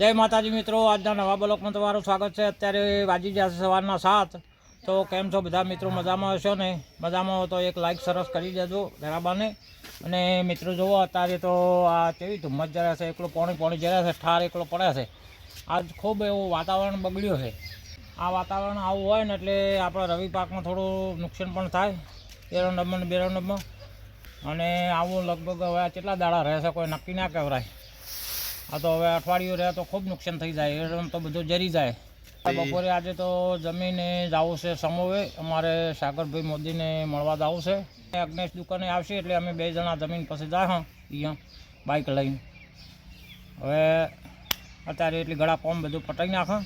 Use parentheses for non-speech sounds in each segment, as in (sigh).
જય માતાજી મિત્રો, આજના નવા બ્લોકમાં તમારું સ્વાગત છે. અત્યારે વાજી જશે સવારના સાત. તો કેમ છો બધા મિત્રો? મજામાં હશો ને? મજામાં તો એક લાઈક સરસ કરી દેજો બરાબરને અને મિત્રો જુઓ, અત્યારે તો આ કેવી ધુમ્મસ જરા છે. એકલો પોણી પોણી જરા છે, ઠાર એકલો પડે છે. આજ ખૂબ એવું વાતાવરણ બગડ્યું છે. આ વાતાવરણ આવું હોય ને એટલે આપણા રવિ પાકમાં થોડું નુકસાન પણ થાય. એરંડમમાં ને બેરંડમમાં અને આવું લગભગ હવે કેટલા દાડા રહેશે કોઈ નક્કી ના કહેવાય. આ તો હવે અઠવાડિયું રહે તો ખૂબ નુકસાન થઈ જાય એરમ તો બધું જરી જાય. બપોરે આજે તો જમીને જવું છે સમોવે. અમારે સાગરભાઈ મોદીને મળવા જવું છે અગ્નેશ દુકાને આવશે એટલે અમે બે જણા જમીન પછી જાય હા અહીંયા બાઇક લઈને. હવે અત્યારે એટલી ગળા કોમ બધું પટાઈ નાખે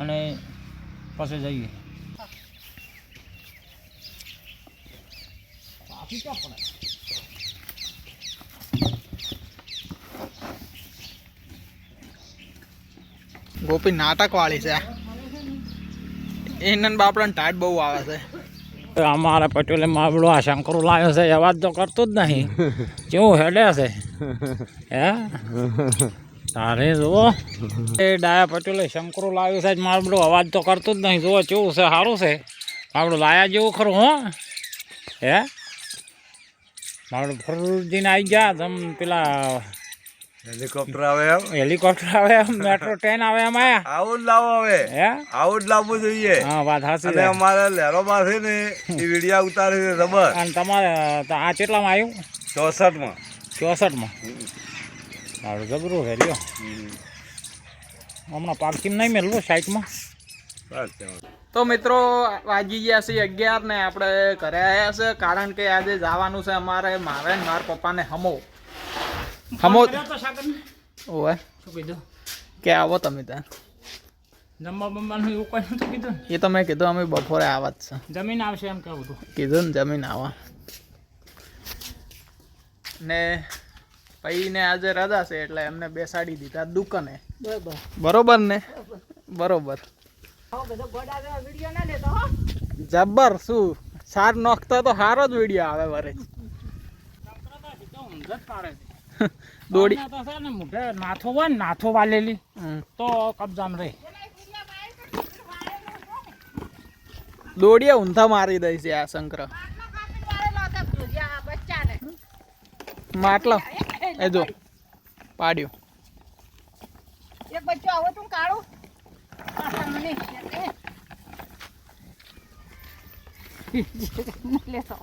અને પછી જઈએ. ટ્રાફિક પડે ગોપી નાટક વાળી છે. એનન બાપડાને ટાઈટ બહુ આવે છે. અમારા પટેલે માબડો આ શંકરો લાવ્યો છે અવાજ તો કરતો જ નહીં. (laughs) કેવું હેડે છે. હે? તારે જુઓ. એ ડાયા પટેલે શંકરો લાવ્યો છે માબડો અવાજ તો કરતો જ નહીં. જુઓ કેવું છે સારું છે. માબડું લાયા જેવું ખરું હો. હે? માવડો ફરજીને આવી ગયા તમ પેલા હેલિકોપ્ટર આવે એમ? હેલિકોપ્ટર આવે એમ મેટ્રો ટ્રેન આવે એમ આયા. આવું જ લાવો હવે. હે? આવું જ લાવવું જોઈએ. હા વાત સાચી અને અમારે લેરો છે ને એ વિડિયા ઉતારે છે રબર અને તમારે તો આ કેટલામાં આવ્યું ચોસઠમાં. ચોસઠમાં? મારું જબરું છે રહ્યો હમણાં પાર્કિંગ નહીં મેળવું સાઈટમાં તો મિત્રો વાગી ગયા છે અગિયાર ને આપણે ઘરે આવ્યા છે કારણ કે આજે જવાનું છે અમારે મારે મારા પપ્પાને હમો. હમો ઓય શું કીધું? કે આવો તમે ત્યાં. જમવા બમવાનું એવું કોઈ નતું કીધું એ તો મેં કીધું અમે બપોરે આવા જ છે. જમીન આવશે એમ કેવું હતું. કીધું ને જમીન આવા. ને ભાઈને આજે રજા છે એટલે એમને બેસાડી દીધા દુકાને. બરોબર. ને? બરોબર. જબ્બર શું? સાર નોખતા તો સારો જ વીડિયો આવે વરે. જ પાડે છે. (laughs) દોડી. તો છે ને મોઢે નાથો હોય ને નાથો વાલેલી તો કબજામ રહે. દોડીએ ઊંધા મારી દઈ છે આ શંકર. માટલો. એ જો પાડ્યો. એક બચ્ચો આવો તું કાળો. (laughs) લેતો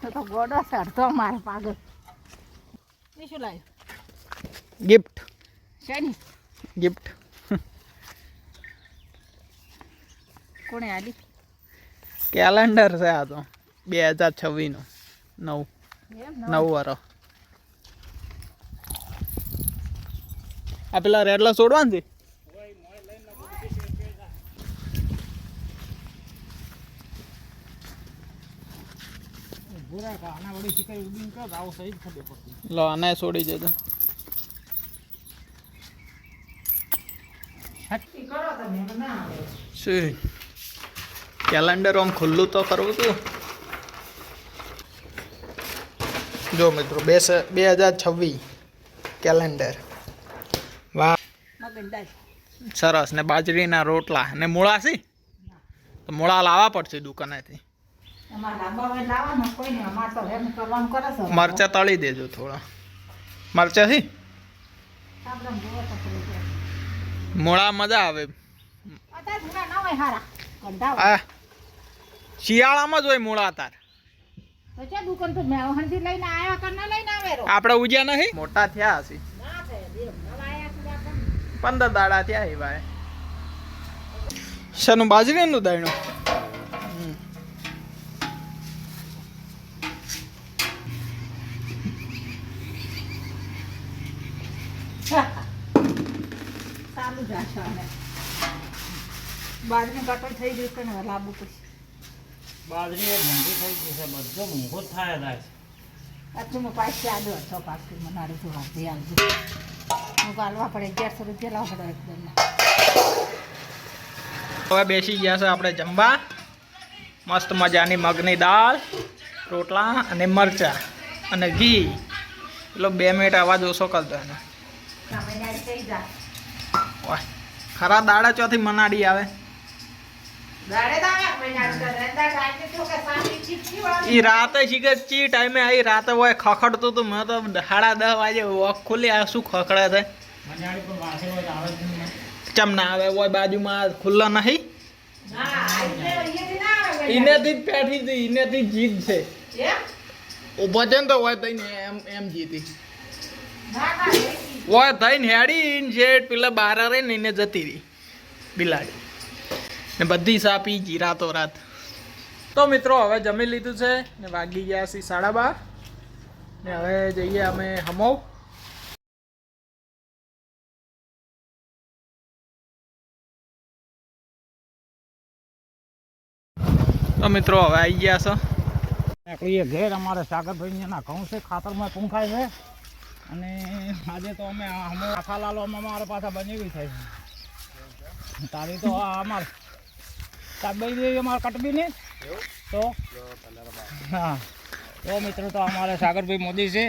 તો તો ગોડો સડતો મારે પાગલ. શું લાવ્યું ગિફ્ટ શેની? ગિફ્ટ કોણે આલી? કેલેન્ડર છે આ તો. બે હજાર છવ્વીસનું. નવ? નવ વરો. આ પેલા રેડલા છોડવાનું છે ભૂરા આના વળી શીખાય ઉડીને કર આવું સહી જ ખબર પડતી લો આને છોડી દેજો શું? કેલેન્ડર આમ ખુલ્લું તો કરવું તું? જો મિત્રો બે બે હજાર છવ્વીસ કેલેન્ડર વાહ સરસ ને બાજરીના રોટલા ને મૂળા છે તો મૂળા લાવવા પડશે દુકાનેથી. મરચા તળી દેજો થોડા. મરચા છે. મૂળા મજા આવે શિયાળામાં જ હોય મૂળા તાર તો છે દુકાન તો મેં હણથી લઈને આવ્યા કર ના લઈને આવે રો આપણે ઉજ્યા નહીં? મોટા થયા હશે. પંદર દાડા થયા એ ભાઈ. શાનું બાજરીનું દાયણું હમ. સારું જાશે અને બાજરી કટોળ થઈ ગયું કે ને લાંબુ પછી બાજરી એ મોંઘી થઈ ગઈ છે બધો મોંઘો થાય જાય છે અચ્છું મેં પાછી આડો હતો પાછું મને આડું તો હાથે આવજો. હું ગાલવા પડે અગિયારસો રૂપિયા લાવવા પડે એકદમ હવે બેસી ગયા છે આપણે જમવા. મસ્ત મજાની મગની દાળ રોટલા અને મરચા અને ઘી. એટલો બે મિનિટ અવાજ ઓછો કરતો એને. ખરા દાડા ચોથી મનાડી આવે. ઈ રાતે શીખે ચી ટાઈમે આવી રાતે હોય ખખડતું તું મેં તો સાડા દસ વાગે વોક ખુલી આ શું ખખડે છે? આવે જ ચમ ના આવે હોય બાજુમાં ખુલ્લો નહીં. એ ઇનેથી જ પેઠી હતી ઇનેથી જ જીત છે. ને તો હોય તઈને એમ એમ જીતી. હોય થઈને હેડી ઇન શેડ પેલા બારા રહી ને એને જતી રહી બિલાડી. ને બધી સાપી ગઈ રાતો રાત તો મિત્રો હવે જમી લીધું છે ને વાગી ગયા છે સાડા બાર. ને હવે જઈએ અમે હમો. તો મિત્રો હવે આવી ગયા છો. નીકળીએ ઘેર અમારે સાગરભાઈ ના ઘઉં છે ખાતરમાં પૂંખાય છે. અને આજે તો અમે અમે આખા લાલો અમે અમારા પાછા બનેવી થાય છે. તારી તો અમાર સાબઈ અમારે કટબી ને. તો? હા. તો મિત્રો તો અમારે સાગરભાઈ મોદી છે.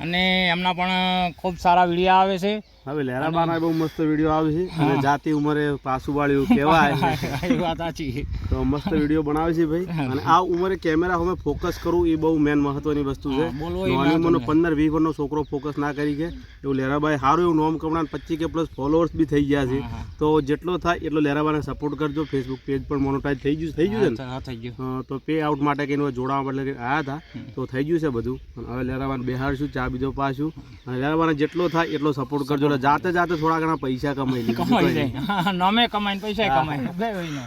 અને એમના પણ ખૂબ સારા વિડીયા આવે છે. હવે લેરાબાના બહુ મસ્ત વીડિયો આવે છે. અને જાતિ ઉંમરે પાસું વાળ્યું કહેવાય. (laughs) એ વાત સાચી તો મસ્ત વીડિયો બનાવે છે ભાઈ. અને આ ઉંમરે કેમેરા હવે ફોકસ કરવું એ બહુ મેન મહત્વની વસ્તુ છે. નાની ઉંમરનો પંદર વીસ વર્ષનો છોકરો ફોકસ ના કરી કે. એવું લેરાબાઈ સારું એવું નોમ કમણા પચીસ કે પ્લસ ફોલોઅર્સ બી થઈ ગયા છે. તો જેટલો થાય એટલો લેરાબાને સપોર્ટ કરજો. ફેસબુક પેજ પણ મોનોટાઈઝ થઈ ગયું થઈ ગયું છે ને? થઈ ગયું. તો પે આઉટ માટે કઈ જોડાવા માટે આવ્યા હતા તો. થઈ ગયું છે બધું. હવે લહેરાબાને બેહાડશું ચા બીજો પાછું અને લેરાબાને જેટલો થાય એટલો સપોર્ટ કરજો. એટલે જાતે જાતે થોડા ઘણા પૈસા કમાઈ લે બીજું કમાઈ જાય. નમે કમાઈને પૈસા કમાઈ બે વહીનો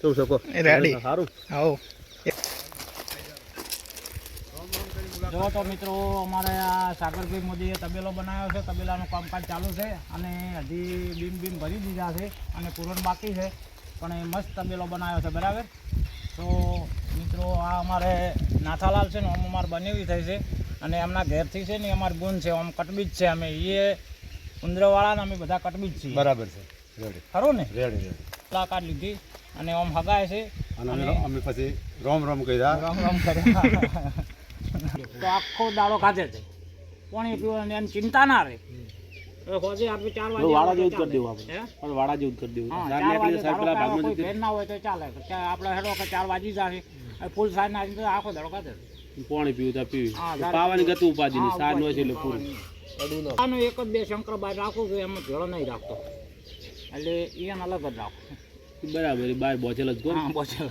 શું શકો રેડી સારું. આવો. જો તો મિત્રો અમારે આ સાગરભાઈ મોદીએ તબેલો બનાવ્યો છે. તબેલાનું કામકાજ ચાલુ છે અને હજી બીમ બીમ ભરી દીધા છે અને પૂરણ બાકી છે. પણ એ મસ્ત તબેલો બનાવ્યો છે બરાબર? તો મિત્રો આ અમારે નાથાલાલ છે ને આમ અમારે બનેવી થઈ છે. અને એમના ઘેરથી છે ને અમારે ગુણ છે આમ કટબીજ છે અમે. એ ઉંદરવાળા ને અમે બધા કટબી જ છીએ. બરાબર છે. રેડી ખરું ને? રેડી રેડી મુલાકાત લીધી અને આમ હગાય છે. અને અમે પછી રોમ રોમ કર્યા. રોમ રોમ કર્યા. તો આખો દાડો ખાતે છે. પાણી પીવાની એની ચિંતા ના રહે. વાળા જેવું કરી દેવું આપણે. પણ વાળા જેવું કરી દેવું. ચાર વાગે પેલા ભાગમાં ના હોય તો ચાલે. કે આપણે હેડો કે ચાર વાગી જશે. ફૂલ સાર નાખી તો આખો દડો કાઢે પાણી પીવું ત્યાં પીવી. પાવાની ગતું ઉપાધિ નહીં સાજ નો છે. પૂરું આનો એક જ બે શંકર બાર રાખું છું એમાં ભેળો નહીં રાખતો. એટલે એને અલગ જ રાખું. બરાબર એ બાર બોચેલ જ કોણ? બોચેલ.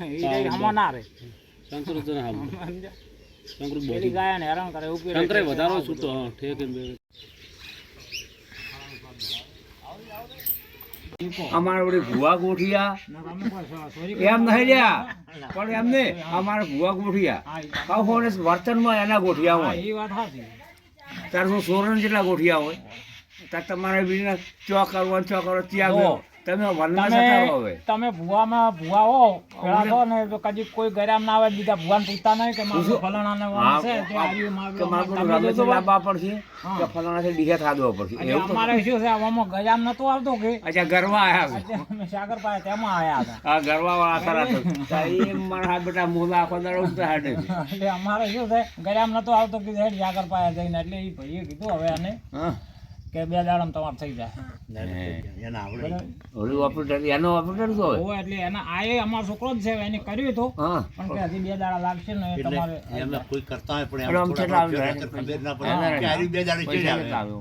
એ હમો ના રે. શંકર તો ના. શંકર બોલી ગયા ને હેરાન કરે રહે વધારો. હા, ઠેક એમ બે. અમારે વળી ભુવા ગોઠિયા. એમ નહીં રહ્યા. પણ એમને અમારે ભુવા ગોઠિયા. હા, ઈ- કાઉ ફોરેસ્ટ વર્તનમાં એના ગોઠિયા હોય. એ તાર શું સોરણ જેટલા ગોઠિયા હોય. તાર તમારે બીજા ચો કરવો ચો કરો ત્યાં ગયો. તમે વરના હવે. તમે ભુવામાં ભુવા હો પેલા ને તો કદી કોઈ ગરામ ના આવે બીજા ભુવાન પૂછતા નહીં કે મારું. ફલાણાને હા, છે તો આવી મારું જોજો ભાઈ. લાવવા પડશે? કે ફલાણા છે બીજા થાદવા પડશે. એવું અમારે શું છે આવામાં ગરામ નતો આવતો કે? અચ્છા ગરવા આવ્યા છે અમે સાગર પાસે તેમાં આયા હતા. આ ગરવા વાળા ખરા તો એ મારા બેટા મોલા આખો દાડો ઉતરા હાડે એટલે અમારે શું છે ગરામ નતો આવતો કે હેડ સાગર પાસે જઈને એટલે એ ભાઈએ કીધું હવે આને. હા. કે બે દાડામાં તમારે થઈ જાય. બરાબર? ઓપરેટર એનો ઓપરેટર તો હોય? એટલે એના આ અમારો છોકરો જ છે એને કર્યું હતું. પણ કે હજી બે દાડા લાગશે ને એ તમારે પણ આમ છેલ્લા આવી જાય. પૈસા કેટલા આવે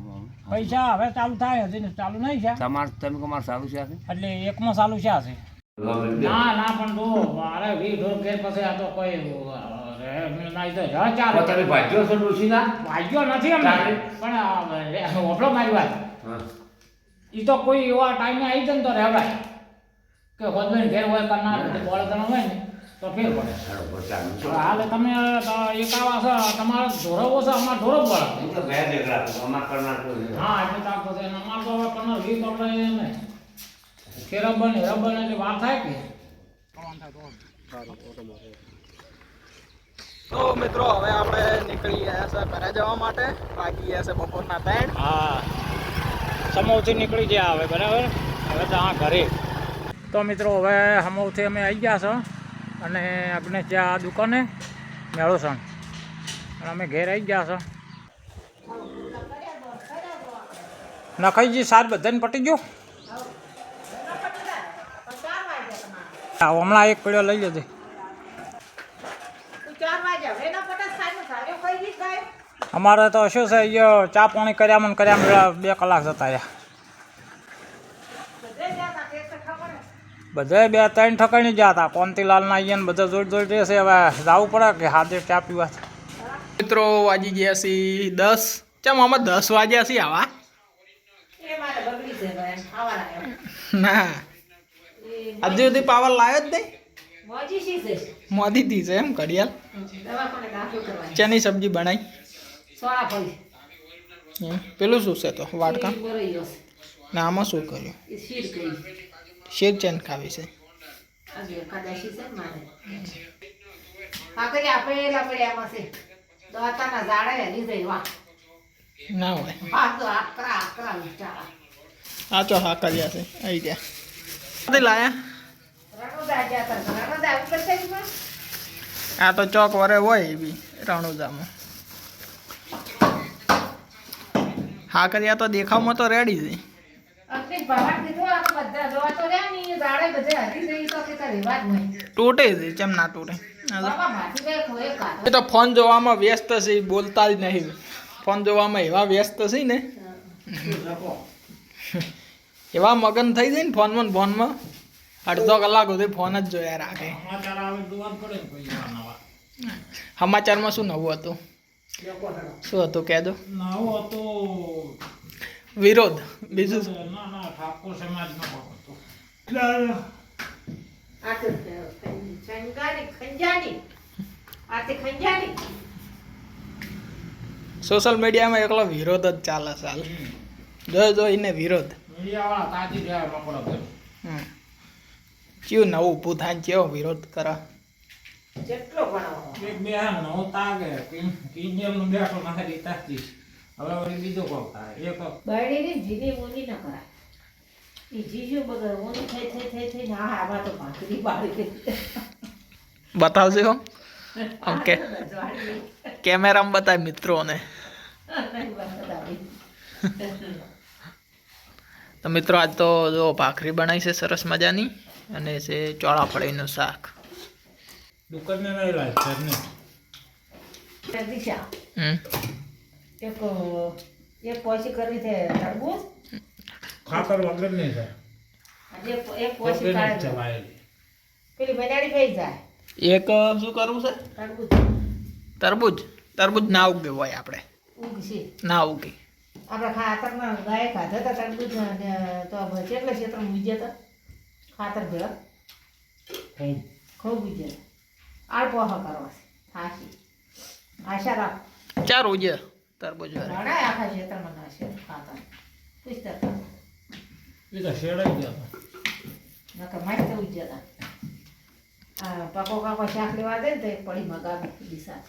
પૈસા હવે ચાલુ થાય હજી ચાલુ નહીં છે તમાર તમે કમાર સારું છે? એટલે એકમાં ચાલુ છે હશે ના ના પણ જો મારે વી ઢોર ઘેર પાસે આ તો કોઈ તમે ભાગ્યો છો ડોશીના? ભાગ્યો નથી પણ ઓફલો મારી વાત ઈ તો કોઈ એવા ટાઈમે આવી જાય ને તો રહેવાય કે હોદભાઈ ઘેર હોય કરનાર બોળ ગણો હોય ને તો ફેર પડે હાલે તમે એક આવા છો તમારો ધોરવો છે અમારો ઢોરો પડે હું. અમાર એટલે તાકો છે અને તો હવે ને ખેરબન હેરબન વાર થાય કે તો મિત્રો, હવે આપણે નીકળી ગયા છે ઘરે જવા માટે. બાકી ગયા છે બપોરના ત્રણ. હા. સમોથી નીકળી ગયા હવે, બરાબર? હવે તો હા ઘરે. તો મિત્રો, હવે સમોથી અમે આવી ગયા છો અને આપણે ત્યાં દુકાને મેળોસણ અને અમે ઘેર આવી ગયા છો. નખાઈજી સાર બધાને પટી ગયો? હમણાં એક પડ્યો લઈ લેજે ચાર વાગ્યા હવે ના પટા સાંજનો સારો ખાઈ ગઈ ગાય અમારે તો શું છે અહીંયા ચા પાણી કર્યા મને કર્યા બે કલાક જતા રહ્યા. બધે બે ત્રણ ઠકાણી ગયા હતા. કોંતીલાલના અહીંયા ને બધા જોઈ જોઈ રહેશે. હવે જવું પડે કે હાજર ચા પીવા. મિત્રો વાજી ગયા છે દસ. ચમ અમે દસ વાગ્યા છે આવા. ના. હજુ સુધી પાવર લાવ્યો જ નહીં? મોદી દી છે એમ ઘડિયાળ. ચેની સબ્જી બનાવી સોળા. પેલું શું છે તો? વાટકા. ને આમાં શું કર્યું? શેર ચેન ખાવી છે. ને હોય આ તો હા કર્યા છે. આવી ગયા. લાયા? આ તો ચોક વરે હોય એવી રણુજામાં હા કર્યા તો દેખાવમાં તો રેડી છે. તૂટે છે કેમ ના તૂટે? એ તો ફોન જોવામાં વ્યસ્ત છે બોલતા જ નહીં. ફોન જોવામાં એવા વ્યસ્ત છે ને. એવા મગન થઈ જાય ને ફોનમાં ફોનમાં અડધો કલાક સુધી ફોન જ જોયા રાખે. સમાચારમાં શું નવું હતું? શું હતું નવો તો વિરોધ બીજું ના ના ઠાકોર સમાજ નો હતો આ તો ખંજાની. ખંજાની. આ તે ખંજાની. સોશિયલ મીડિયામાં એકલો વિરોધ જ ચાલે ચાલ જોઈ જોઈને વિરોધ. મીડિયાવાળા તાજી રહ્યા મકોડો કર્યો. હમ. કયું નવું ઉભું થાય ને કેવો વિરોધ કરે? જેટલો ભણવાનો એક બે આમ નો તાગે કિંજમનું બેઠો નાખી તાજી હવે વળી બીજો કોક થાય. એક બરડીની જીની મોની ન કરાય. એ જીજુ બગર ઊની થઈ થઈ થઈ થઈ ના આમાં તો ભાખરી બાળી બતાવજો આમ કે કેમેરામાં બતાય મિત્રોને. તો મિત્રો આજ તો જો ભાખરી બનાવી છે સરસ મજાની. અને છે ચોળાફળીનું શાક. દુકાનને નહીં લાય ઘરને. દિશા એક એક પોસી કરી છે તરબૂચ. ખાતર વગર નહીં થાય એક કાઢી. ચલાયેલી પેલી મેદાડી થઈ જાય. એક શું કરવું છે? તરબૂચ. તરબૂજ તરબૂજ ના ઉગે હોય આપણે. ઊગશે ના ઉગે. આપણે ખાતરમાં ગાય ખાધા હતા તરબૂચ ને તો કેટલા ક્ષેત્રમાં બીજા હતા. ખાતર ભેળા. ખૂબ ખૂબ આળ પોહા કરવા છે. થાશી આશા રાખ. ચાર ઉજે તરબૂજ ઘણા આખા ક્ષેત્રમાં નાશે ખાતર પૂછતા હતા એ તો શેડાઈ ગયા નકર માહિતી તો ઉજ્યા હતા. આ પાકો કાકો શાક લેવા દે ને તો એક પડી મગાવી દિશા